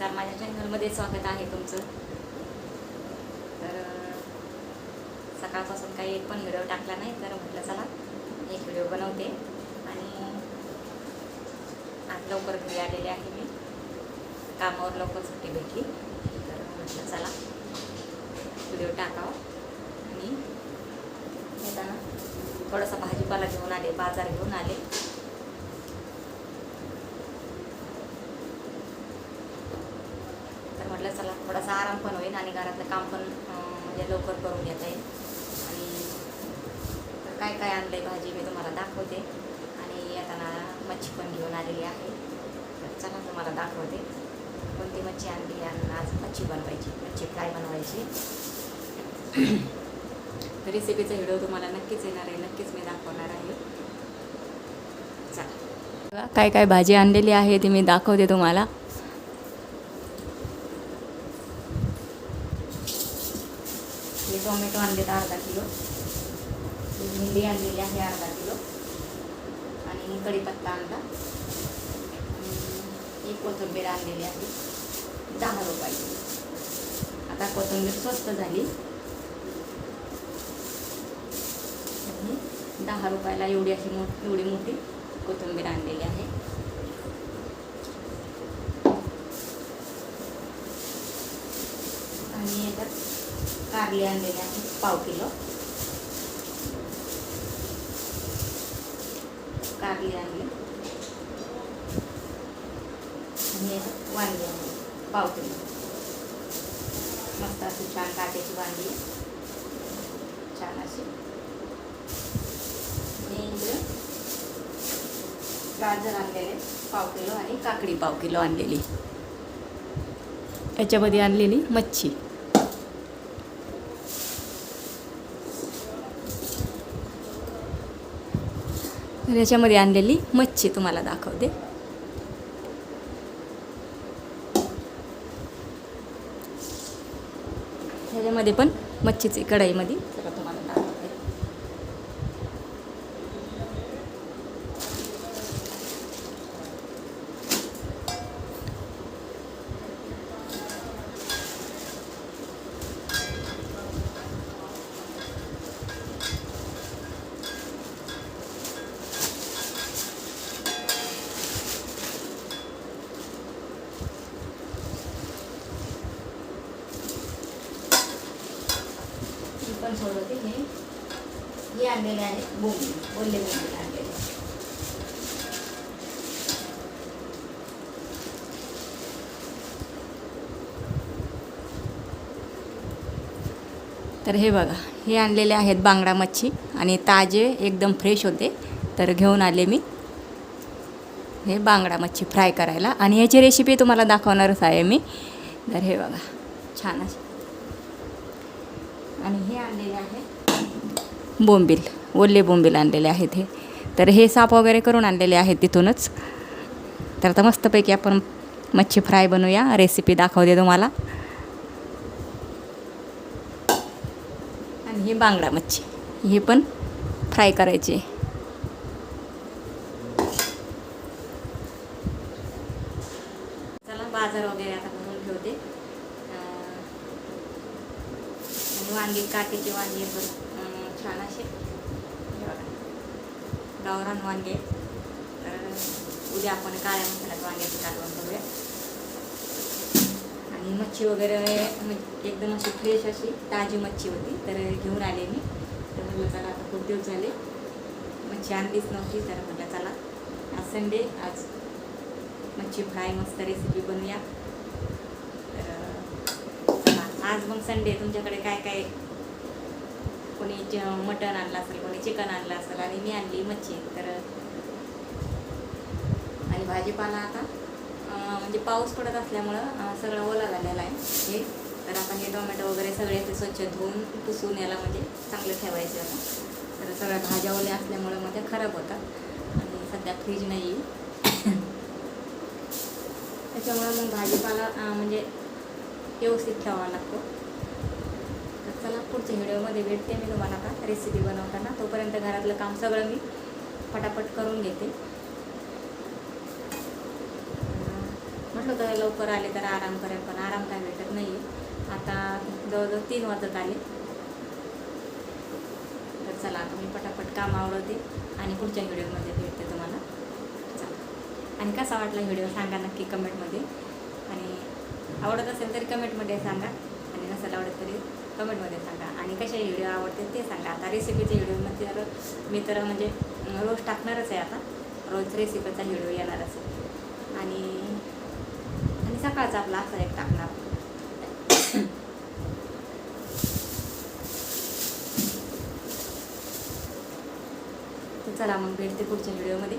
नमस्कार माझ्या चॅनलमध्ये स्वागत आहे तुमचं. तर सकाळपासून काही एक पण व्हिडिओ टाकला नाही तर म्हटलं चला एक व्हिडिओ बनवते. आणि आज लवकर घरी आलेले आहे मी. कामावर लवकर सुट्टी भेटली. तर म्हटलं चला व्हिडिओ टाकावं. आणि येताना थोडासा भाजीपाला घेऊन आले बाजार घेऊन आले तर म्हटलं चला थोडासा आराम पण होईल आणि घरातलं काम पण म्हणजे लवकर करून घेता येईल. आणि काय काय आणलं आहे भाजी मी तुम्हाला दाखवते. आणि येताना मच्छी पण घेऊन आलेली आहे. तर चला तुम्हाला दाखवते. कोणती मच्छी आणली आणि आज मच्छी बनवायची मच्छी फ्राय बनवायची. रेसिपीचा व्हिडिओ तुम्हाला नक्कीच येणार आहे नक्कीच मी दाखवणार आहे. चला. काय काय भाजी आणलेली आहे ती मी दाखवते तुम्हाला. हे टोमॅटो आणलेत अर्धा किलो. भेंडी आणलेली आहे अर्धा किलो. आणि कढीपत्ता आणला. ही कोथिंबीर आणलेली आहे. दहा रुपयाची आता कोथिंबीर स्वस्त झाली. दहा रुपयाला एवढी अशी मो एवढी मोठी कोथिंबीर आणलेली आहे आणि याच्यात कारली आणलेली आहे पाव किलो. कारली आणली. आणि वांगी आणली पाव किलो. मस्त अशी छान काट्याची वांगी. छान अशी. गाजर आणलेले पाव किलो आणि काकडी पाव किलो आणलेली. याच्यामध्ये आणलेली मच्छी. तर याच्यामध्ये आणलेली मच्छी तुम्हाला दाखवते. ह्याच्यामध्ये पण मच्छीची कढईमध्ये चला तुम्हाला दाखवते मी पण सोडवते हे. हे आणलेले आहे बोंबी बोलले बोंबी आणलेले तर हे बघा हे आणलेले आहेत बांगडा मच्छी आणि ताजे एकदम फ्रेश होते. तर घेऊन आले मी हे बांगडा मच्छी फ्राय करायला. आणि याची रेसिपी तुम्हाला दाखवणारच आहे मी. तर हे बघा छान अशी आणि हे आणलेले आहे. बोंबील ओले बोंबील आणलेले आहेत हे. तर हे साप वगैरे करून आणलेले आहेत तिथूनच. तर आता मस्तपैकी आपण मच्छी फ्राय बनवूया. रेसिपी दाखवते तुम्हाला. आणि ही बांगडा मच्छी. ही पण फ्राय करायची. चला बाजार वगैरे आता करून ठेवते. आणि वांगी काटेची वांगी पण छान असे गावरान वांगे. तर उद्या आपण काळ्या मसाल्यात वांग्याची कालवण करूया आणि मच्छी वगैरे म्हणजे एकदम अशी फ्रेश अशी ताजी मच्छी होती तर घेऊन आले मी. तर म्हटलं चला आता खूप दिवस झाले. मच्छी आणलीच नव्हती तर म्हटलं चला आज संडे आज मच्छी फ्राय मस्त रेसिपी बनवूया. आज मग संडे तुमच्याकडे काय काय? कोणी च- मटण आणलं असेल कोणी चिकन आणलं असेल आणि मी आणली मच्छी तर आणि भाजीपाला आता म्हणजे पाऊस पडत असल्यामुळं सगळं ओला झालेला आहे. हे तर आपण हे टोमॅटो वगैरे सगळे ते स्वच्छ धुवून पुसून याला म्हणजे चांगलं ठेवायचं आता. तर सगळ्या भाज्या ओल्या असल्यामुळं मग त्या खराब होतात. आणि सध्या फ्रीज नाही त्याच्यामुळं मग भाजीपाला म्हणजे व्यवस्थित ठेवावा लागतो. तर चला पुढच्या व्हिडिओमध्ये भेटते मी तुम्हाला का रेसिपी बनवताना. तोपर्यंत घरातलं काम सगळं मी फटाफट करून घेते. म्हटलं तर लवकर आले तर आराम करेल पण आराम काय भेटत नाही आता जवळजवळ तीन वाजत आले. तर चला आता मी पटापट काम आवडते आणि पुढच्या व्हिडिओमध्ये भेटते तुम्हाला. चला. आणि कसा वाटला व्हिडिओ सांगा नक्की कमेंटमध्ये. आणि आवडत असेल तरी कमेंटमध्ये सांगा. आणि नसेल आवडत तरी कमेंटमध्ये सांगा. आणि कशा व्हिडिओ आवडते ते सांगा. आता रेसिपीचे व्हिडिओमध्ये तर मी तर म्हणजे रोज टाकणारच आहे आता. रोज रेसिपीचा व्हिडिओ येणारच आहे आणि आणि सकाळचा आपला असा एक टाकणार. चला मग भेटते पुढच्या व्हिडिओमध्ये.